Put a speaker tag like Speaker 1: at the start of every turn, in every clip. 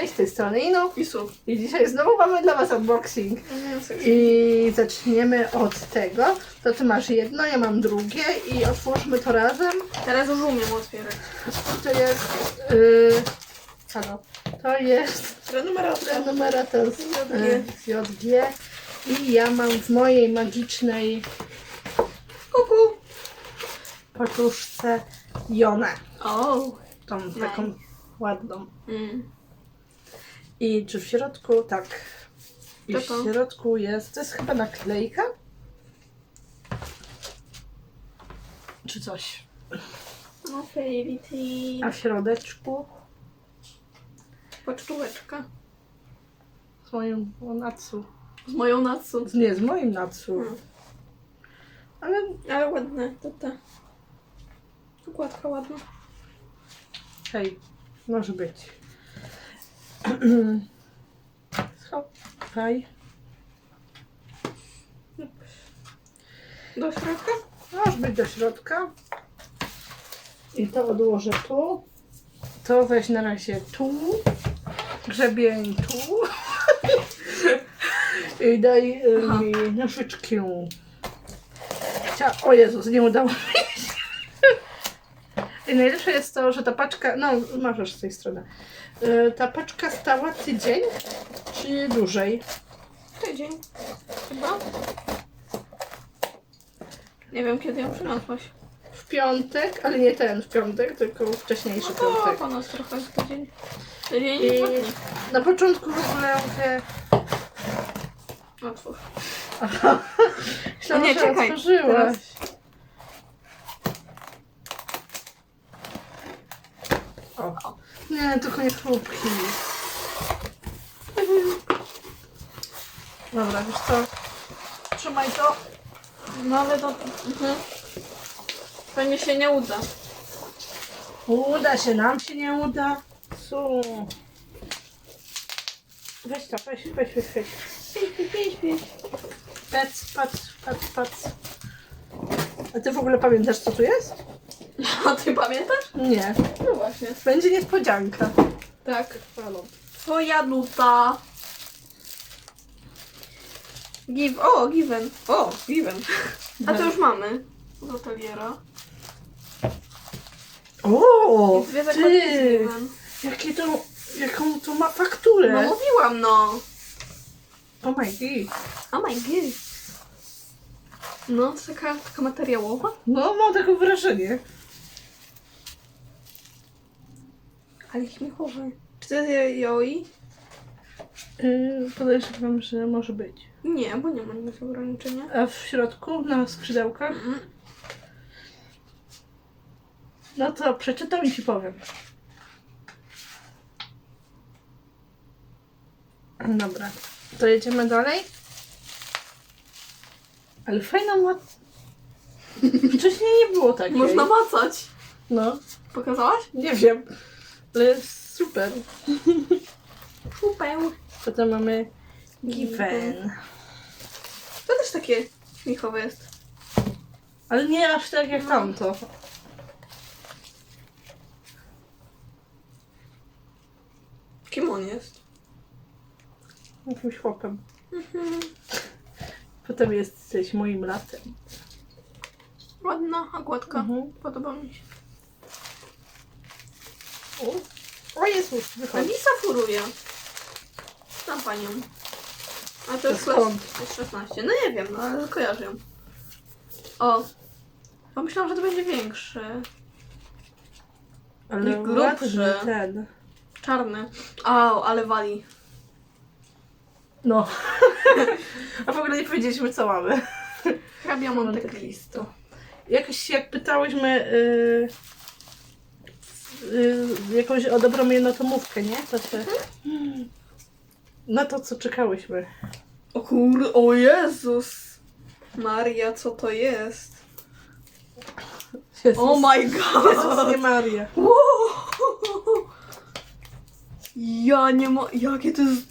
Speaker 1: Cześć, z tej strony Inu
Speaker 2: Isu.
Speaker 1: i dzisiaj znowu mamy dla Was unboxing. I zaczniemy od tego. To Ty masz jedno, ja mam drugie i otwórzmy to razem.
Speaker 2: Teraz już umiem otwierać.
Speaker 1: To jest... Yy, halo. To jest
Speaker 2: Prenumeracja.
Speaker 1: prenumerator z
Speaker 2: JG.
Speaker 1: z JG. I ja mam w mojej magicznej
Speaker 2: Kuku.
Speaker 1: paczuszce Jonę.
Speaker 2: O.
Speaker 1: Tą taką ładną.
Speaker 2: Mm.
Speaker 1: I czy w środku, tak. I w środku jest, to jest chyba naklejka? Czy coś.
Speaker 2: No fairy
Speaker 1: A w środeczku
Speaker 2: Pocztóweczka.
Speaker 1: z moim Natsu.
Speaker 2: Z moją.
Speaker 1: Z- Nie, z moim Natsu.
Speaker 2: Hmm.
Speaker 1: Ale
Speaker 2: Ale ładne. To ta. Układka ładna.
Speaker 1: hej, może być. Schowaj.
Speaker 2: Do środka?
Speaker 1: Może być do środka. I to odłożę tu. To weź na razie tu. Grzebień tu. I daj y,
Speaker 2: Aha.
Speaker 1: mi nożyczkę. Chcia... O Jezus, nie udało mi się. I najlepsze jest to, że ta paczka, no możesz z tej strony. Y, Ta paczka stała tydzień, czy dłużej?
Speaker 2: Tydzień. Chyba. Nie wiem kiedy ją przyniosłaś.
Speaker 1: W piątek, ale nie ten w piątek, tylko wcześniejszy
Speaker 2: No to
Speaker 1: piątek.
Speaker 2: po nas trochę tydzień. Tydzień
Speaker 1: I na początku w ogóle mówię,
Speaker 2: Otwórz.
Speaker 1: myślałam,
Speaker 2: nie,
Speaker 1: że
Speaker 2: czekaj,
Speaker 1: otworzyłaś. O. Nie, tylko nie chrupki. Dobra, wiesz co? Trzymaj to.
Speaker 2: No ale to... Mhm. Pewnie się nie uda.
Speaker 1: Uda się, nam się nie uda. Su. Weź to, weź, weź, weź, weź.
Speaker 2: Piś, piś, piś.
Speaker 1: Patrz, patrz, patrz, patrz. A ty w ogóle pamiętasz, co tu jest?
Speaker 2: A ty pamiętasz?
Speaker 1: Nie.
Speaker 2: No właśnie.
Speaker 1: Będzie niespodzianka.
Speaker 2: Tak.
Speaker 1: Halo.
Speaker 2: Twoja nuta. Give. O, given. O, given. A to już mamy. Z ateliera.
Speaker 1: O,
Speaker 2: dwie zakładki z
Speaker 1: ty!
Speaker 2: given.
Speaker 1: Jakie to, jaką to ma fakturę?
Speaker 2: No mówiłam no.
Speaker 1: Oh my god.
Speaker 2: Oh my god. No, taka, taka materiałowa.
Speaker 1: No, mam takie wrażenie.
Speaker 2: Ale śmiechowe. Czy to jest joi?
Speaker 1: Yy, podejrzewam, że może być.
Speaker 2: Nie, bo nie ma nic ograniczenia.
Speaker 1: A w środku, na skrzydełkach?
Speaker 2: Mhm.
Speaker 1: No to przeczytam i ci powiem. Dobra, to jedziemy dalej. Ale fajna ma... Wcześniej nie było takiej.
Speaker 2: Można macać.
Speaker 1: No,
Speaker 2: Pokazałaś?
Speaker 1: nie wiem. Ale jest super.
Speaker 2: Super.
Speaker 1: Potem mamy Given.
Speaker 2: To też takie śmiechowe jest.
Speaker 1: Ale nie aż tak jak
Speaker 2: No.
Speaker 1: tamto.
Speaker 2: Kim on jest?
Speaker 1: Jakimś chłopem.
Speaker 2: Mhm.
Speaker 1: Potem jesteś moim latem.
Speaker 2: Ładna, a gładka.
Speaker 1: Mhm.
Speaker 2: Podoba mi się.
Speaker 1: O, o Jezus, wychodzi.
Speaker 2: Alisa furuje. Znam panią. A to jest
Speaker 1: skąd?
Speaker 2: klas- jest 16. No nie wiem, no ale kojarzę ją. O. Bo myślałam, że to będzie większy.
Speaker 1: Ale
Speaker 2: I grubszy.
Speaker 1: ładny ten.
Speaker 2: Czarny. Au, ale wali.
Speaker 1: No. A w ogóle nie powiedzieliśmy, co mamy.
Speaker 2: Hrabia
Speaker 1: Monte. Cristo. Jakoś jak pytałyśmy yy, yy, jakąś o dobrą jednotomówkę, nie? To się... No to co czekałyśmy.
Speaker 2: O kur... O Jezus! Maria, co to jest?
Speaker 1: Jezus,
Speaker 2: Oh my
Speaker 1: Jezus,
Speaker 2: god!
Speaker 1: nie Maria.
Speaker 2: Wow! Ja nie mo... Jakie to jest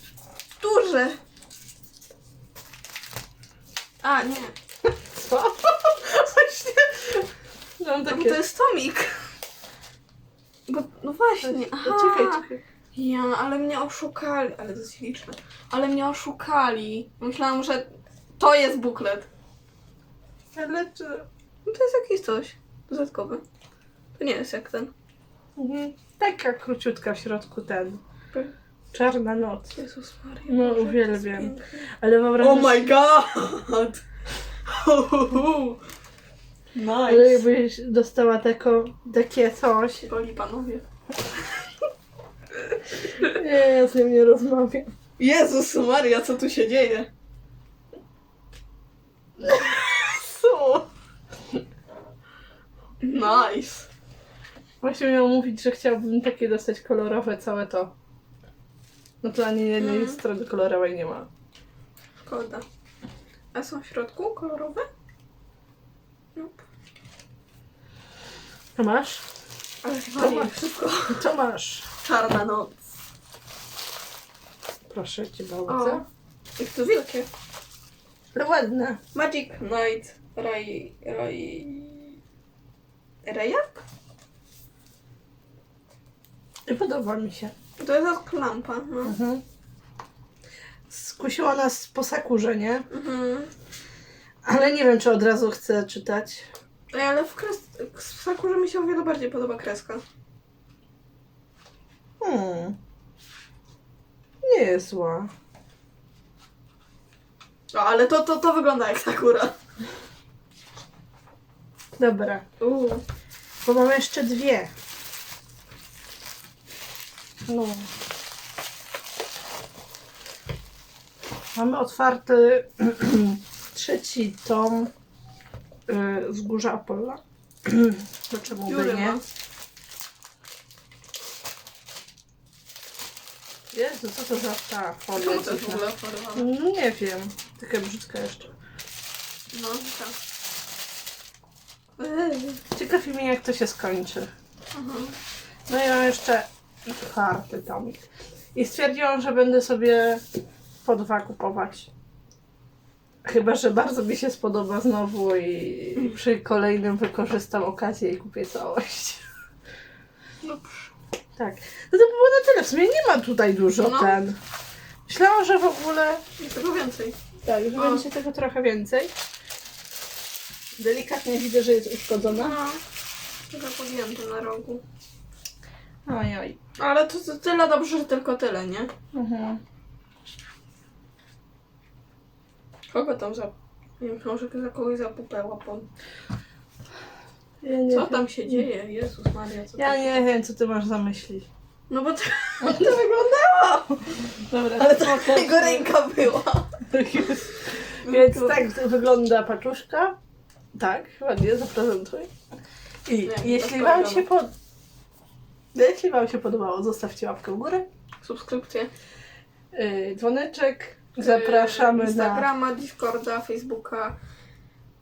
Speaker 2: duże! A, nie.
Speaker 1: Co? Właśnie. Mam
Speaker 2: No, bo
Speaker 1: takie...
Speaker 2: to jest tomik. Bo, no właśnie. Aha.
Speaker 1: Czekaj, czekaj.
Speaker 2: Ja, ale mnie oszukali. Ale to jest liczne. Ale mnie oszukali. Myślałam, że to jest buklet.
Speaker 1: Ale czy...
Speaker 2: No to jest jakieś coś dodatkowe. To nie jest jak ten.
Speaker 1: Mhm. Taka króciutka w środku ten.
Speaker 2: Tak.
Speaker 1: Czarna noc.
Speaker 2: Jezus Maria.
Speaker 1: No,
Speaker 2: Boże,
Speaker 1: uwielbiam. Ale wyobrażasz...
Speaker 2: Oh my god!
Speaker 1: Ale
Speaker 2: Nice.
Speaker 1: jakbyś dostała tako, takie coś...
Speaker 2: Boli panowie.
Speaker 1: Nie, ja z nim nie rozmawiam.
Speaker 2: Jezus Maria, co tu się dzieje?
Speaker 1: Co?
Speaker 2: Nice.
Speaker 1: Właśnie miał mówić, że chciałbym takie dostać kolorowe całe to. No to ani jednej
Speaker 2: Mhm.
Speaker 1: strony kolorowej nie ma.
Speaker 2: Szkoda. A są w środku kolorowe? Nope.
Speaker 1: Co masz?
Speaker 2: Ale
Speaker 1: To
Speaker 2: chyba nie
Speaker 1: masz.
Speaker 2: wszystko.
Speaker 1: Co masz?
Speaker 2: Czarna noc.
Speaker 1: Proszę cię bardzo.
Speaker 2: jak to wielkie.
Speaker 1: Ale ładne.
Speaker 2: Magic Night Ray... Ray... Rejak?
Speaker 1: I podoba mi się.
Speaker 2: To jest jak lampa, no.
Speaker 1: Mhm. Skusiła nas po sakurze, nie?
Speaker 2: Mhm.
Speaker 1: Ale nie wiem, czy od razu chcę czytać.
Speaker 2: Ej, ale w, kres... w Sakurze mi się o wiele bardziej podoba kreska.
Speaker 1: Hmm. Nie jest zła.
Speaker 2: O, ale to, to, to wygląda jak Sakura.
Speaker 1: Dobra,
Speaker 2: Uuu.
Speaker 1: bo mamy jeszcze dwie. No. Mamy otwarty trzeci tom y, Wzgórza Apolla. Czemu by nie?
Speaker 2: ma.
Speaker 1: Jezu, co to za ta folia
Speaker 2: Czemu to jest w ogóle oferowane?
Speaker 1: No nie wiem. Taka brzydka jeszcze.
Speaker 2: No, tak.
Speaker 1: Ciekawi mnie, jak to się skończy.
Speaker 2: Mhm.
Speaker 1: No i mam jeszcze czwarty tomik. I stwierdziłam, że będę sobie po dwa kupować. Chyba, że bardzo mi się spodoba znowu i przy kolejnym wykorzystam okazję i kupię całość.
Speaker 2: Dobrze.
Speaker 1: Tak. No to by było na tyle. W sumie nie ma tutaj dużo
Speaker 2: No.
Speaker 1: ten. Myślałam, że w ogóle
Speaker 2: I tego więcej.
Speaker 1: tak, że
Speaker 2: O.
Speaker 1: będzie tego trochę więcej. Delikatnie widzę, że jest uszkodzona.
Speaker 2: No. Trochę podjęty na rogu.
Speaker 1: Oj, oj.
Speaker 2: Ale to, to tyle dobrze, że tylko tyle, nie?
Speaker 1: Mhm.
Speaker 2: Kogo tam za... Nie wiem, może za kogoś zapupęła po...
Speaker 1: Ja nie
Speaker 2: Co
Speaker 1: wiem.
Speaker 2: tam się dzieje? Jezus Maria, co
Speaker 1: Ja
Speaker 2: tam
Speaker 1: nie wiem, co ty masz za myśli.
Speaker 2: No bo to, to wyglądało!
Speaker 1: Dobra,
Speaker 2: Ale to
Speaker 1: pokaż.
Speaker 2: jego ręka była.
Speaker 1: Więc tak wygląda paczuszka. Tak, ładnie, zaprezentuj. I
Speaker 2: Nie,
Speaker 1: jeśli wam się pod... Jeśli wam się podobało, zostawcie łapkę w górę.
Speaker 2: Subskrypcje.
Speaker 1: Yy, dzwoneczek. Zapraszamy
Speaker 2: Yy,
Speaker 1: na...
Speaker 2: Instagrama, Discorda, Facebooka.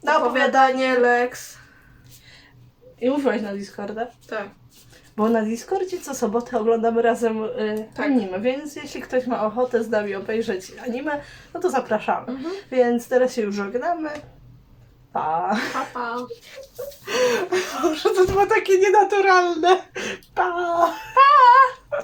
Speaker 1: Na
Speaker 2: opowiadanie Lex.
Speaker 1: I mówiłaś na Discorda.
Speaker 2: Tak.
Speaker 1: Bo na Discordzie co sobotę oglądamy razem yy,
Speaker 2: Tak.
Speaker 1: anime, więc jeśli ktoś ma ochotę z nami obejrzeć anime, no to zapraszamy.
Speaker 2: Mhm.
Speaker 1: Więc teraz się już żegnamy. Pa!
Speaker 2: Pa, pa.
Speaker 1: Boże, to było takie nienaturalne. Pa!
Speaker 2: Pa!